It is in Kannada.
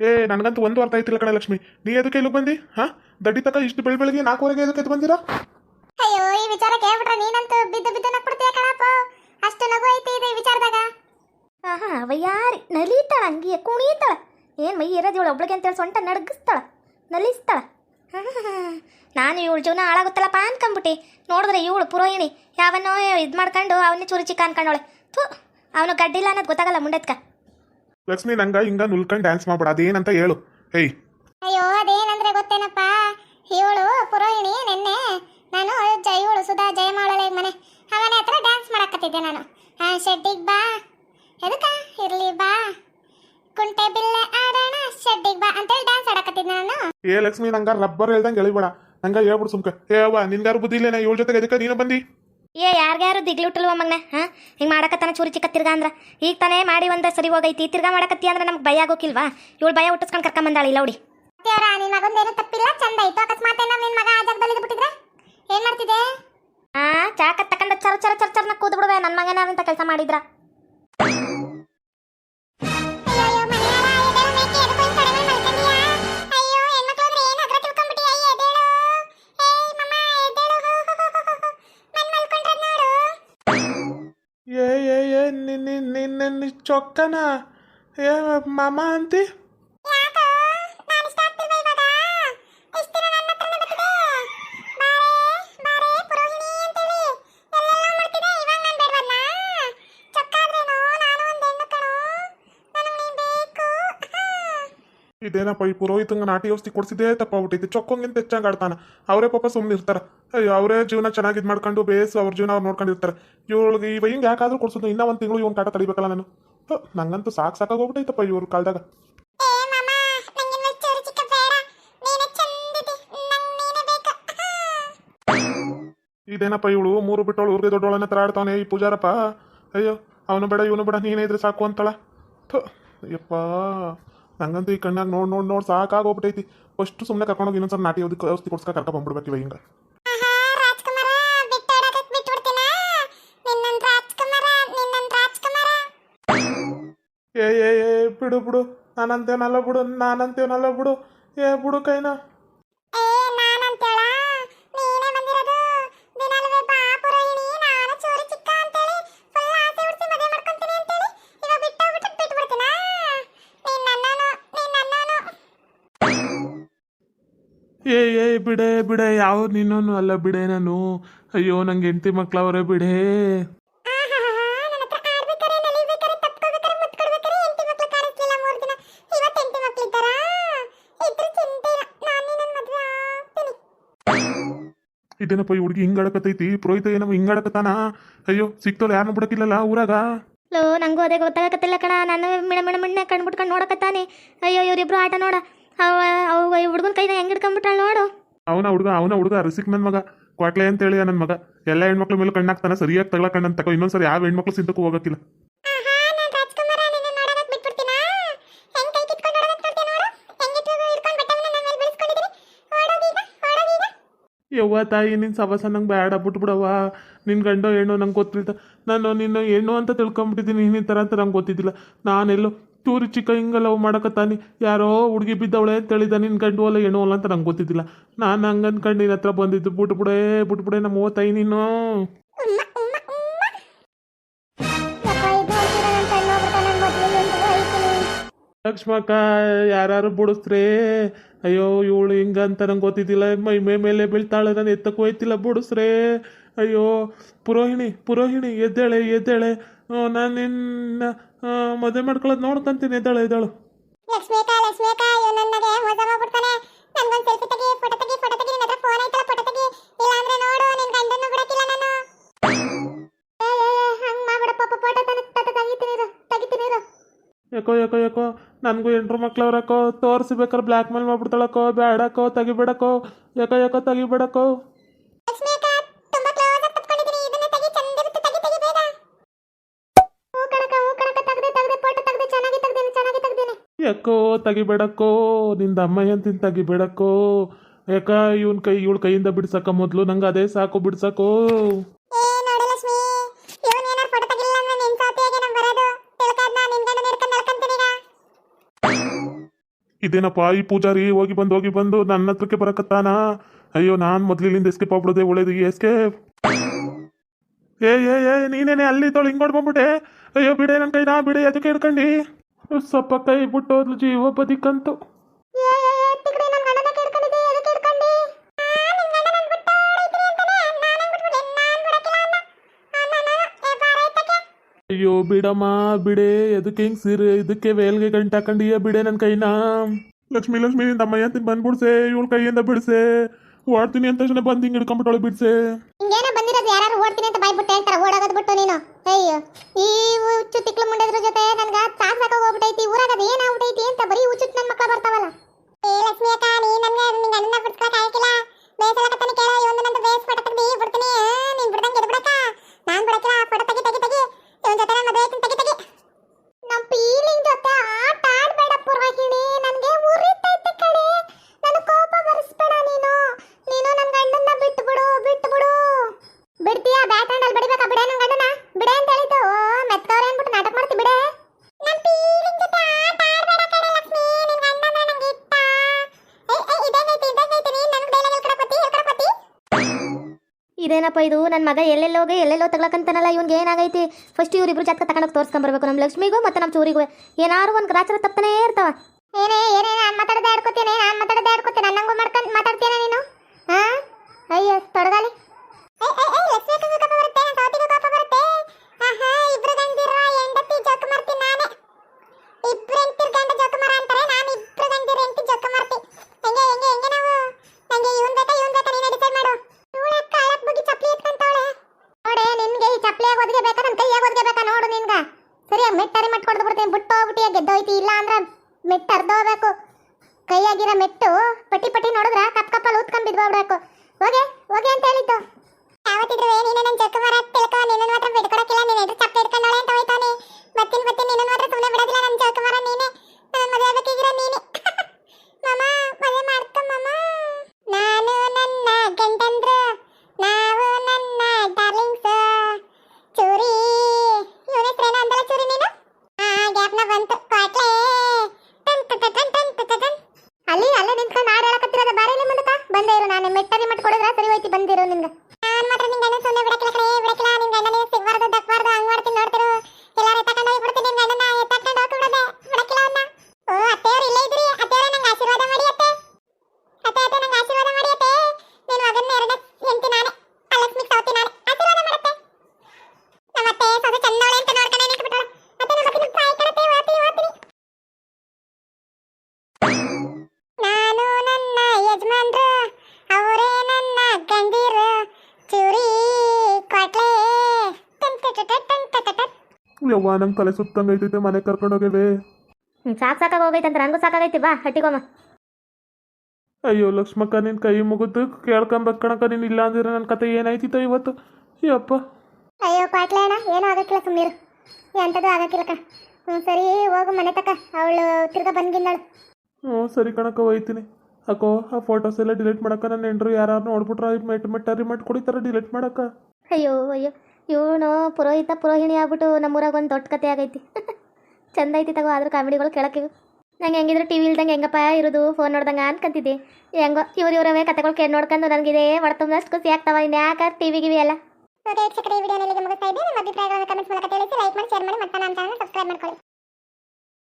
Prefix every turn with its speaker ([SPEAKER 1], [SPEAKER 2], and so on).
[SPEAKER 1] ಏ ನನಗಂತೂ ಒಂದು ಅರ್ಥ ಆಯ್ತಿಲ್ಲ ಕಣ ಲಕ್ಷ್ಮಿ. ನೀ ಎದಕ್ಕೆ ಇಲ್ಲಿಗೆ ಬಂದಿ? ಹಾ? ದಡ್ಡಿ ತಕ ಇಷ್ಟು ಬೆಳ ಬೆಳಗ್ಗೆ ನಾಲ್ಕುವರೆಗೆ ಎದಕ್ಕೆ ಎದ್ದು ಬಂದಿರಾ?
[SPEAKER 2] ಅಯ್ಯೋ ಈ ವಿಚಾರ ಕೇಳ್ಬಿಟ್ರೆ ನೀನಂತೂ ಬಿದ್ದು ಬಿದ್ದು ನಕ್ಬಿಡ್ತೀಯ ಕಣಪ್ಪ ಅಷ್ಟು ನಗು ಐತಿ ಇದೆ ಈ ವಿಚಾರದಾಗ. ಆಹಾ ವಯ್ಯಾರಿ ನಲಿತಾಳ ಹಂಗೆ ಕುಣಿತಾಳ. ಏನು ಮೈ ಇರೋದು ಇವಳು ಒಬ್ಳಿಗೆ ಅಂತೇಳಿ ಸೊಂಟ ನಡಗಿಸ್ತಾಳ ನಲಿಸ್ತಾಳ. ನಾನು ಇವಳು ಜೀವನ ಹಾಳಾಗುತ್ತಲ್ಲಪ್ಪ ಅನ್ಕೊಂಬಿಟ್ಟು. ನೋಡಿದ್ರೆ ಇವಳು ಪುರೋಹಿಣಿ ಯಾವನ್ನೋ ಇದು ಮಾಡ್ಕೊಂಡು ಅವನ್ನೇ ಚೂರು ಚಿಕ್ಕ ಅನ್ಕೊಂಡವಳೆ. ಥೂ ಅವನು ಗಡ್ಡಿಲ್ಲ ಅನ್ನೋದು ಗೊತ್ತಾಗಲ್ಲ ಮುಂಡೆತ್ಕ
[SPEAKER 1] ಲಕ್ಷ್ಮಿ ನಂಗ ಹಿಂಗ ನುಲ್ಕೊಂಡು ಡ್ಯಾನ್ಸ್ ಮಾಡ್ಬೇಡ ಅದೇನಂತ ಹೇಳು. ಹೇಯ್
[SPEAKER 2] ಅಯ್ಯೋ ಅದೇನಂದ್ರೆ ಗೊತ್ತೇನಪ್ಪ? ಇವಳು ಪುರೋಹಿಣಿ ನೆನ್ನೆ. ನಾನು ಇವಳು ಸುಧಾ ಜಯಮಾಳಲೆ ಮನೆ. ಅವನ ಹತ್ರ ಡ್ಯಾನ್ಸ್ ಮಾಡಕತ್ತಿದ್ದೆ ನಾನು. ಆ ಶೆಡ್ಡಿಗೆ ಬಾ. ಎದಕ್ಕ? ಇರ್ಲಿ ಬಾ. ಕುಂಟೆ ಬಿಲ್ಲೆ ಆಡೋಣ ಶೆಡ್ಡಿಗೆ ಬಾ ಅಂತೇಳಿ ಡ್ಯಾನ್ಸ್ ಆಡಕತ್ತಿದ್ದೆ ನಾನು.
[SPEAKER 1] ಏ ಲಕ್ಷ್ಮಿ ನಂಗ ರಬ್ಬರ್ ಹೇಳ್ದಂಗೆ ಎಳಿಬೇಡ. ನಂಗ ಹೇಳ್ಬಿಡು ಸುಮ್ಕ. ಏ ಅವ್ವ ನಿನ್ಗಾರು ಬುದ್ಧಿ ಇಲ್ಲೇನ? ಇವಳ ಜೊತೆಗೆ ಎದಕ್ಕೆ ನೀನು ಬಂದಿ?
[SPEAKER 2] ಏ ಯಾರ್ಗ್ಯಾರು ದಿಗ್ಲಿಟ್ಟಲ್ವ ಮಗ್ನ ಹಾ? ಹಿಂಗೆ ಮಾಡಕತ್ತಾನ ಚೂರಿ ಚಿಕ್ಕ ತಿರ್ಗಾ ಅಂದ್ರ? ಈಗ ತಾನೇ ಮಾಡಿ ಒಂದು ಸರಿ ಹೋಗೈತಿ. ತಿರ್ಗಾ ಮಾಡಕತ್ತಿ ಅಂದ್ರೆ ನಮ್ಗೆ ಭಯ ಆಗೋಕಿಲ್ವಾ? ಇವಳು ಭಯ ಹುಟ್ಟಿಸ್ಕೊಂಡು ಕರ್ಕೊಂಬಂದಾಳ ಇಲ್ಲ ನೋಡಿ ನಿನ್ ಮಗಂದೇನು ತಪ್ಪಿಲ್ಲ? ಚಂದ ಆಯ್ತು. ಅಕಸ್ಮಾತ್ ಏನೋ ನಿನ್ ಮಗ ಆ ಜಾಗದಲ್ಲಿ ಬಿಟ್ಟಿದ್ರೆ? ಏನ್ ಮಾಡ್ತಿದ್ದೆ? ಆ ಚಾಕ ತಕೊಂಡ ಚರ ಚರ ಚರ ಚರ್ನ ಕೂದ್ ಬಿಡುವೆ ನನ್ನ ಮಗನ ಅಂತ ಕೆಲಸ ಮಾಡಿದ್ರ.
[SPEAKER 1] ನಿನ್ನ ಚೊಕ್ಕನ ಏ ಮಾಮ ಇದೇನಪ್ಪ ಈ ಪುರೋಹಿತಂಗ ನಾಟಿ ಔಷಧಿ ಕೊಡ್ಸಿದ್ದೇ ತಪ್ಪಾಗ್ಬಿಟ್ಟಿದೆ ಚೊಕ್ಕೊಂಗಿಂತ ಹೆಚ್ಚಾಗಿ ಆಡ್ತಾನ ಅವರೇ ಪಾಪ ಸುಮ್ಮನೆ ಇರ್ತಾರ ಅಯ್ಯೋ ಅವರೇ ಜೀವನ ಚೆನ್ನಾಗಿ ಇದು ಮಾಡ್ಕೊಂಡು ಬೇಸ್ ಅವ್ರ ಜೀವನ ಅವ್ರು ನೋಡ್ಕೊಂಡಿರ್ತಾರೆ. ಇವಳಿಗೆ ಇವ ಹಿಂಗೆ ಯಾಕಾದ್ರೂ ಕೊಡ್ಸೋದು ಇನ್ನೂ ಒಂದು ತಿಂಗಳು ಇವನ್ ಕಾಟ ತಡಿಬೇಕಲ್ಲ ನಾನು. ನಂಗಂತೂ ನಂಗಂತೂ ಸಾಕು ಸಾಕಾಗೋಗ್ಬಿಟ್ಟೈತಪ್ಪ ಇವ್ರ ಕಾಲದಾಗ. ಇದೇನಪ್ಪ ಇವಳು? ಮೂರು ಬಿಟ್ಟವಳು ಊರಿಗೆ ದೊಡ್ಡವಳನ್ನ ಹತ್ರ ಆಡ್ತಾವನೆ ಈ ಪೂಜಾರಪ್ಪ. ಅಯ್ಯೋ ಅವನು ಬೇಡ ಇವನು ಬೇಡ ನೀನೇ ಇದ್ರೆ ಸಾಕು ಅಂತಾಳ. ಥ ಯಪ್ಪ. ನಂಗಂತೂ ಈ ಕಣ್ಣಾಗ ನೋಡಿ ನೋಡಿ ನೋಡಿ ಸಾಕಾಗೋಗ್ಬಿಟ್ಟೈತಿ ಫಸ್ಟ್ ಸುಮ್ಮನೆ ಕರ್ಕೊಂಡೋಗಿ ಇನ್ನೊಂದ್ಸಲ ನಾಟಿ ಔಷಧಿ ಔಷಧಿ ಕೊಡ್ಸ್ಕ ಕರ್ಕೊಂಡ್ ಬಂದ್ಬಿಡ್ಬೇಕು ಇವ ಹಿಂಗೆ. ಏ ಏ ಏ ಬಿಡು ಬಿಡು. ನಾನಂತೇನಲ್ಲ ಬಿಡು ನಾನಂತೇನಲ್ಲ ಬಿಡು. ಏ ಬಿಡು ಕೈನ. ಬಿಡೆ ಬಿಡೆ ಯಾವ ನಿನ್ನೂ ಅಲ್ಲ ಬಿಡೆ ನಾನು. ಅಯ್ಯೋ, ನಂಗೆ ಹೆಂಡತಿ ಮಕ್ಳವ್ರೆ ಬಿಡೆ. ಇದೇನಪ್ಪ ಈ ಹುಡುಗಿ ಹಿಂಗಾಡಕತ್ತೈತಿ ಪುರೋಹಿತ ಏನಪ್ಪ ಹಿಂಗಾಡಕತ್ತಾನ ಅಯ್ಯೋ ಸಿಕ್ತಲ್ಲ ಯಾರನ್ನ ಬಿಡಕಿಲ್ಲಲ್ಲ ಊರಾಗ?
[SPEAKER 2] ಲೋ, ನಂಗೂ ಅದೇ ಗೊತ್ತಾಗತ್ತಿಲ್ಲ ಕಣ. ನಾನು ಮಿಣ ಮಿಣ ಮಿಣ್ಣ ಕಣ್ಬಿಟ್ಕೊಂಡು ನೋಡಕತ್ತಾನೆ. ಅಯ್ಯೋ, ಇವರಿಬ್ರು ಆಟ ನೋಡ. ಅವ ಅವ ಹುಡುಗನ ಕೈನ ಹೆಂಗ್ ಹಿಡ್ಕೊಂಡ್ಬಿಟ್ಟಾಳ ನೋಡು.
[SPEAKER 1] ಅವನ ಹುಡುಗ ಅವನ ಹುಡುಗ ರಸಿಕ್ ನನ್ನ ಮಗ. ಕೊಟ್ಲೆ ಅಂತ ಹೇಳಿದ ನನ್ನ ಮಗ. ಎಲ್ಲ ಹೆಣ್ಮಕ್ಳ ಮೇಲೆ ಕಣ್ಣಾಕ್ತಾನೆ ಸರಿಯಾಗಿ ತಗೊಳಕಣ್ಣ ತಗೋ ಇನ್ನೊಂದ್ಸರಿ ಯಾವ ಹೆಣ್ಮಕ್ಳು ಸಿಂತಕ್ಕೂ ಹೋಗಕ್ಕಿಲ್ಲ. ಯವ್ವ ತಾಯಿ ನಿನ್ನ ಸವಸ ನಂಗೆ ಬೇಡ ಬಿಟ್ಬಿಡವ್ವ. ನಿನ್ನ ಗಂಡೋ ಹೆಣ್ಣು ನಂಗೆ ಗೊತ್ತಿಲ್ಲ. ನಾನು ನಿನ್ನ ಹೆಣ್ಣು ಅಂತ ತಿಳ್ಕೊಂಬಿಟ್ಟಿದ್ದೀನಿ ಇನ್ನಿತರ ಈ ಥರ ಅಂತ ನಂಗೆ ಗೊತ್ತಿದ್ದಿಲ್ಲ. ನಾನೆಲ್ಲೋ ಚೂರಿ ಚಿಕ್ಕ ಹಿಂಗೆ ಲವ್ ಮಾಡಕತ್ತಾನೆ. ಯಾರೋ ಹುಡುಗಿ ಬಿದ್ದವಳೆ ಅಂತ ಹೇಳಿದ, ನಿನ್ ಗಂಡು ಅಲ್ಲ ಏನೋ ಅಲ್ಲ ಅಂತ ನಂಗೆ ಗೊತ್ತಿದ್ದಿಲ್ಲ. ನಾನು ಹಂಗೆ ಅನ್ಕಂಡು ನಿನ್ನ ಹತ್ರ ಬಂದಿದ್ದು ಬಿಟ್ಬಿಡೆ ಬಿಟ್ಬಿಡೆ ನಮ್ಮ ಓತಾಯಿ ತಾಯಿ ನೀನು. ಲಕ್ಷ್ಮಕ್ಕ ಯಾರು ಬಿಡಿಸ್ರೆ ಅಯ್ಯೋ, ಇವಳು ಹಿಂಗಂತ ನಂಗೆ ಗೊತ್ತಿದ್ದಿಲ್ಲ. ಮೈ ಮೇ ಮೇಲೆ ಬೀಳ್ತಾಳೆ, ನಾನು ಎತ್ತಕ್ಕೂ ಬಿಡಿಸ್ರೆ ಅಯ್ಯೋ, ಪುರೋಹಿಣಿ ಪುರೋಹಿಣಿ, ಎದ್ದೇಳೆ ಎದ್ದೇಳೆ. ನಾನು ನಿನ್ನ ಮದುವೆ ಮಾಡ್ಕೊಳ್ಳೋದು ನೋಡ್ಕೊಂತೀನಿ. ಇದ್ದಾಳೆ ಎದ್ದಾಳು
[SPEAKER 2] ಲಕ್ಷ್ಮೀಕ ಲಕ್ಷ್ಮೀಕ ಇವ್ ನನಗೆ ಮೋಸ ಮಾಡ್ಬಿಡ್ತಾನೆ ನನ್ಗೊಂದ್ ಸೆಲ್ಫಿ ತೆಗಿ ಫೋಟೋ ತೆಗಿ ಫೋಟೋ ತೆಗಿ ನಿನ್ನ ಹತ್ರ ಫೋನ್ ಐತಲ್ಲ ಫೋಟೋ ತೆಗಿ. ಇಲ್ಲ ಅಂದ್ರೆ ನೋಡು ನಿನ್ ಗಂಡನ್ನು ಬಿಡಕ್ಕಿಲ್ಲ ನಾನು. ಏ, ಏ, ಏ, ಹಂಗ್ ಫೋಟೋ ತೆಗಿತೀನಿ ಇರು ತೆಗಿತೀನಿ ಇರು.
[SPEAKER 1] ಯಾಕೋ ಯಾಕೋ ಯಾಕೋ ನನಗೂ ಎಂಟ್ರು ಮಕ್ಳವ್ರಕ್ಕೋ ತೋರಿಸಿ ಬೇಕಾದ್ರೆ ಬ್ಲ್ಯಾಕ್ ಮೇಲ್ ಮಾಡ್ಬಿಡ್ತಾಳಕ್ಕೋ ಬೇಡಕ್ಕೋ ತೆಗಿಬೇಡಕ್ಕೋ ಯಾಕೋ ಯಾಕೋ ತೆಗಿಬೇಡಕ್ಕೋ
[SPEAKER 2] ಲಕ್ಷ್ಮೀಕ ತುಂಬಾ ಕ್ಲೋಸ್ ಆಗಿ ತಪ್ಕೊಂಡಿದ್ದೀನಿ ಇದನ್ನ ತೆಗಿ ಚಂದಿರುತ್ತೆ ತೆಗಿ ತೆಗಿ ಬೇಗ ಹೂ ಕಣಕ ಹೂ ಕಣಕ ತೆಗ್ದೆ ತೆಗ್ದೆ ಫೋಟೋ ತೆಗ್ದೆ ಚೆನ್ನಾಗಿ ತೆಗ್ದೇನೆ ಚೆನ್ನಾಗಿ
[SPEAKER 1] ಯಾಕೋ ತೆಗಿಬೇಡಕ್ಕೋ ನಿಂದ ಅಮ್ಮ ಎಂತಿಂದ ತೆಗಿಬೇಡಕ್ಕೋ ಯಾಕ ಇವನ್ ಕೈ ಇವಳ ಕೈಯಿಂದ ಬಿಡ್ಸಕ್ಕ ಮೊದ್ಲು ನಂಗೆ ಅದೇ ಸಾಕು ಬಿಡ್ಸಕ್ಕೋ ಇದೇನಪ್ಪ ಈ ಪೂಜಾರಿ ಹೋಗಿ ಬಂದು ಹೋಗಿ ಬಂದು ನನ್ನ ಹತ್ರಕ್ಕೆ ಬರಕತ್ತಾನ? ಅಯ್ಯೋ ನಾನು ಮೊದ್ಲಿನಿಂದ ಎಸ್ಕೇಪ್ ಆಗ್ಬಿಡೋದೆ ಒಳ್ಳೇದು ಎಸ್ಕೇಪ್ ಏ ಏ ಏ ನೀನೇನೆ ಅಲ್ಲಿ ತೊಳು ಹಿಂಗ್ ಬಂದ್ಬಿಟ್ಟೆ? ಅಯ್ಯೋ ಬಿಡೆ ನನ್ನ ಕೈನಾ ಬಿಡೆ ಅದಕ್ಕೆ ಹಿಡ್ಕಂಡು? ಸ್ವಲ್ಪ ಕೈ ಬಿಟ್ಟೋದ್ಲು ಜೀವ ಬದಿಕಂತು ಅಯ್ಯೋ ಬಿಡಮ್ಮ ಬಿಡೆ ಎದಕ್ಕೆ ಹಿಂಗ್ ಸೀರೆ ಇದಕ್ಕೆ ವೇಲ್ಗೆ ಗಂಟೆ ಹಾಕೊಂಡಿಯ ಬಿಡೆ ನನ್ನ ಕೈನ. ಲಕ್ಷ್ಮಿ ಲಕ್ಷ್ಮಿ ನಿಂದ ಅಮ್ಮಯ್ಯ ಅಂತ ಬಂದ್ಬಿಡ್ಸೆ ಇವಳ ಕೈಯಿಂದ ಬಿಡ್ಸೆ. ಓಡ್ತೀನಿ ಅಂತ ತಕ್ಷಣ ಬಂದು ಹಿಂಗೆ ಬಿಡ್ಸೆ.
[SPEAKER 2] ಹಿಂಗೇನೋ ಬಂದಿರೋದು ಯಾರು ಓಡ್ತೀನಿ ಅಂತ ಬಾಯ್ಬಿಟ್ಟು ಹೇಳ್ತಾರೆ ಓಡೋಗೋದು ಬಿಟ್ಟು ನೀನು. ಅಯ್ಯೋ, ಈ ಹುಚ್ಚು ತಿಕ್ಲ ಮುಂಡದ್ರ ಜೊತೆ ನನ್ಗ ಸಾಕ್ ಸಾಕಾಗ ಹೋಗ್ಬಿಟ್ಟೈತಿ, ಊರಾಗ ಅದೇನ ಏನಾಗ್ಬಿಟ್ಟೈತಿ ಅಂತ ಬರೀ ಹುಚ್ಚು ನನ್ನ ಮಕ್ಕಳು ಬರ್ತಾವಲ್ಲ. ಏ ಲಕ್ಷ್ಮಿ ಅಕ್ಕ ನೀ ನನ್ಗೆ ನಿಂಗೆ ಅಣ್ಣ ಬಿಡ್ಸ್ಕೊಳಕ್ ಆಗಿಲ್ಲ ಬೇಸಲಕತ್ತಾನೆ ಕೇಳ ಇವೊಂದು ನಂದು ಬೇಸ್ ಫೋಟೋ ತೆಗ್ದು ಬಿಡ್ತೀನಿ ನೀನ್ ಬಿಡ್ದಂಗೆ ಎದ್ದು ಬಿಡಕ್ಕ ನಾನ್ ಬಿಡಕ್ಕಿಲ್ಲ ಫೋಟೋ ತೆಗಿ ತೆಗಿ ತೆಗಿ ಇವನ್ ಜೊತೆ ನನ್ನ ಮದುವೆ ಆಯ್ತೀನಿ ತೆಗಿ ತೆಗಿ ನಮ್ ಫೀಲಿಂಗ್ ಜೊತೆ ಆಟ ಆಡ್ಬೇಡ ಪುರೋಹಿಣಿ ನನ್ಗೆ ಉರಿತೈತೆ ಕಡೆ ನನ್ನ ಕೋಪ ಬರಿಸ್ಬೇಡ ನೀನು ನೀನು ನನ್ನ ಗಂಡನ್ನ ಬಿಟ್ಟು ಬಿಡು ಬಿಟ್ಟು ಬಿಡು ಬಿಡ್ತೀಯಾ ಬ್ಯಾಟ್ ಹ್ಯಾಂಡಲ್ ಬಿಡಬೇಕಾ ಬಿಡೆ ನನ್ನ ಗಂಡನ ಬಿಡೆ ಅಂತ ಹೇಳಿದ್ದು ಓ ಮೆತ್ತವ್ರೆ ಅನ್ಬಿಟ್ಟು ನಾಟಕ ಮಾಡ್ತಿ ಬಿಡೆ ನನ್ ಫೀಲಿಂಗ್ ಜೊತೆ ಆಟ ಆಡ್ಬೇಡ ಕಡೆ ಲಕ್ಷ್ಮಿ ನಿನ್ ಗಂಡ ಅಂದ್ರೆ ನಂಗೆ ಇಷ್ಟ ಏ ಏ ಇದೇನೈತಿ ಇದೇನೈತಿ ನೀನ್ ನನ್ಗೆ ಡೈಲಾಗ್ ಹೇಳ್ಕೊಡಪತಿ ಹೇಳ್ಕೊಡಪತಿ ಇದೇನಪ್ಪ ಇದು? ನನ್ನ ಮಗ ಎಲ್ಲೆಲ್ಲೋಗಿ ಎಲ್ಲೆಲ್ಲೋ ತಗ್ಲಕ್ಕಂತಾನಲ್ಲ ಇವ್ನಿಗೆ ಏನಾಗೈತಿ? ಫಸ್ಟ್ ಇವ್ರಿಬ್ರು ಜಾತಕ ತಗೊಂಡೋಗಿ ತೋರಿಸ್ಕೊಂಬರ್ಬೇಕು ನಮ್ಮ ಲಕ್ಷ್ಮಿಗೂ ಮತ್ತೆ ನಮ್ಮ ಚೂರಿಗೂ. ಏನಾರು ಒಂದು ಗ್ರಾಚಾರ ತಪ್ಪನೇ ಇರ್ತಾವ. ಏನೇ ಏನೇ, ನಾನು ಮಾತಾಡದೆ ಆಡ್ಕೋತೀನಿ, ನಾನು ಮಾತಾಡದೆ ಆಡ್ಕೋತೀನಿ ನನ್ನಂಗೂ ಮಾಡ್ಕೊಂಡು ಮಾತಾಡ್ತೀಯ ನೀನು? ಹಾ? ಅಯ್ಯೋ, ತೊಡಗಾಲಿ. ಇಬ್ರು ಸರಿಯಾಗಿ ಮೆಟ್ಟರಿ ಮಟ್ ಕೊಡ್ದು ಬಿಡ್ತೀನಿ. ಬಿಟ್ಟು ಹೋಗ್ಬಿಟ್ಟು ಗೆದ್ದೋಯ್ತಿ. ಇಲ್ಲ ಅಂದ್ರೆ ಮೆಟ್ಟು ಅರ್ಧ ಹೋಗ್ಬೇಕು. ಕೈಯಾಗಿರೋ ಮೆಟ್ಟು ಪಟ್ಟಿ ಪಟ್ಟಿ ನೋಡಿದ್ರ ಕಪ್ ಕಪ್ಪಲ್ಲಿ ಊದ್ಕೊಂಡ್ ಬಿದ್ಬಿಡ್ಬೇಕು ಹೋಗೆ ಹೋಗೆ ಅಂತ ಹೇಳಿದ್ದು. ಯಾವತ್ತಿದ್ರು ನೀನು ನನ್ನ ಜಕ್ಕುಮಾರ ತಿಳ್ಕೊ. ನಿನ್ನ ಮಾತ್ರ ಬಿಡ್ಕೊಡಕ್ಕಿಲ್ಲ ನೀನು ಎದುರು ಚಪ್ಪ ಹಿಡ್ಕೊಂಡವಳೆ ಅಂತ ಹೋಯ್ತಾನೆ ಬರ್ತೀನಿ ಬರ್ತೀನಿ. ನಿನ್ನ ಮಾತ್ರ ಸುಮ್ಮನೆ ಬಿಡೋದಿಲ್ಲ ನನ್ನ ಜಕ್ಕುಮಾರ ನೀನೆ. ಅಲ್ಲಿ ಅಲ್ಲೇ ನಿಂತ್ಕೊಂಡು ಹಾಡು ಹೇಳಕತ್ತಿರೋದ ಬಾರೇಲಿ ಮುಂದಕ ಬಂದೇ ಇರು ನಾನು ಮೆಟ್ಟರಿ ಮಟ್ ಕೊಡಿದ್ರೆ ಸರಿ ಹೋಯ್ತಿ, ಬಂದಿರು ನಿನ್ಗೆ
[SPEAKER 1] ಯವ್ವ ನಂಗೆ ತಲೆ ಸುತ್ತಂಗೈತೈತೆ ಮನೆ ಕರ್ಕೊಂಡೋಗವೆ
[SPEAKER 2] ಸಾಕು ಸಾಕಾಗ ಹೋಗೈತಂತ ನನಗೂ ಸಾಕಾಗೈತಿ ಬಾ ಹಟ್ಟಿಗೊಮ್ಮ
[SPEAKER 1] ಅಯ್ಯೋ ಲಕ್ಷ್ಮಕ್ಕ ನಿನ್ ಕೈ ಮುಗಿದು ಕೇಳ್ಕೊಂಬಕ್ಕಣಕ್ಕ ನೀನು ಇಲ್ಲ ಅಂದ್ರೆ ನನ್ನ ಕತೆ ಏನಾಯ್ತಿತ್ತು ಇವತ್ತು? ಯಪ್ಪ.
[SPEAKER 2] ಅಯ್ಯೋ ಪಾಟ್ಲೆ ಅಣ್ಣ ಏನೂ ಆಗಕ್ಕಿಲ್ಲ ಸುಮ್ಮನಿರು ಎಂಥದ್ದು ಆಗಕ್ಕಿಲ್ಲ ಕಣ ಹ್ಞೂ ಸರಿ ಹೋಗು ಮನೆ ತಕ ಅವಳು ತಿರ್ಗ ಬಂದ್ಗಿನ್ನಳು
[SPEAKER 1] ಹ್ಞೂ ಸರಿ ಕಣಕ್ಕ ಹೋಯ್ತೀನಿ. ಅಕ್ಕೋ ಆ ಫೋಟೋಸ್ ಎಲ್ಲ ಡಿಲೀಟ್ ಮಾಡಕ್ಕ ನನ್ನ ಹೆಂಡ್ರು ಯಾರು ನೋಡ್ಬಿಟ್ರೆ ಮೆಟ್ ಮೆಟ್ಟರಿ ಮಟ್ ಕುಡಿತಾರ ಡಿಲೀಟ್ ಮಾಡಕ್ಕ.
[SPEAKER 2] ಅಯ್ಯೋ ಅಯ್ಯೋ. ಇವನು ಪುರೋಹಿತ ಪುರೋಹಿಣಿ ಆಗ್ಬಿಟ್ಟು ನಮ್ಮೂರಾಗ ಒಂದು ದೊಡ್ಡ ಕತೆ ಆಗೈತಿ. ಚಂದ ಐತಿ ತಗೋ, ಆದ್ರೂ ಕಾಮಿಡಿಗಳು ಕೇಳಕ್ಕೆ ನಂಗೆ ಹೆಂಗಿದ್ರು ಟಿ ವಿ ಇಲ್ದಂಗೆ ಹೆಂಗಪ್ಪ ಇರೋದು ಫೋನ್ ನೋಡ್ದಂಗೆ ಅನ್ಕಂತಿದ್ದೆ. ಹೆಂಗೋ, ಇವ್ರು ಇವರವೇ ಕತೆಗಳು ಕೇಳಿ ನೋಡ್ಕೊಂಡು ನನಗಿದೆ ಹೊಡ್ತುಂಬಷ್ಟು ಖುಷಿ ಆಗ್ತಾವ, ಇನ್ಯಾಕ ಟಿ ವಿ ಗಿವಿ ಎಲ್ಲ. ವಿಡಿಯೋನಲ್ಲಿ ಮುಗಿಸ್ತಾ ಇದ್ದೀನಿ. ನಿಮ್ಮ ಅಭಿಪ್ರಾಯಗಳನ್ನು ಕಮೆಂಟ್ಸ್ ಮೂಲಕ ತಿಳಿಸಿ ಲೈಕ್ ಮಾಡಿ ಶೇರ್ ಮಾಡಿ, ಮತ್ತೆ ನಮ್ಮ ಚಾನಲ್ ಸಬ್ಸ್ಕ್ರೈಬ್ ಮಾಡ್ಕೊಳ್ಳಿ.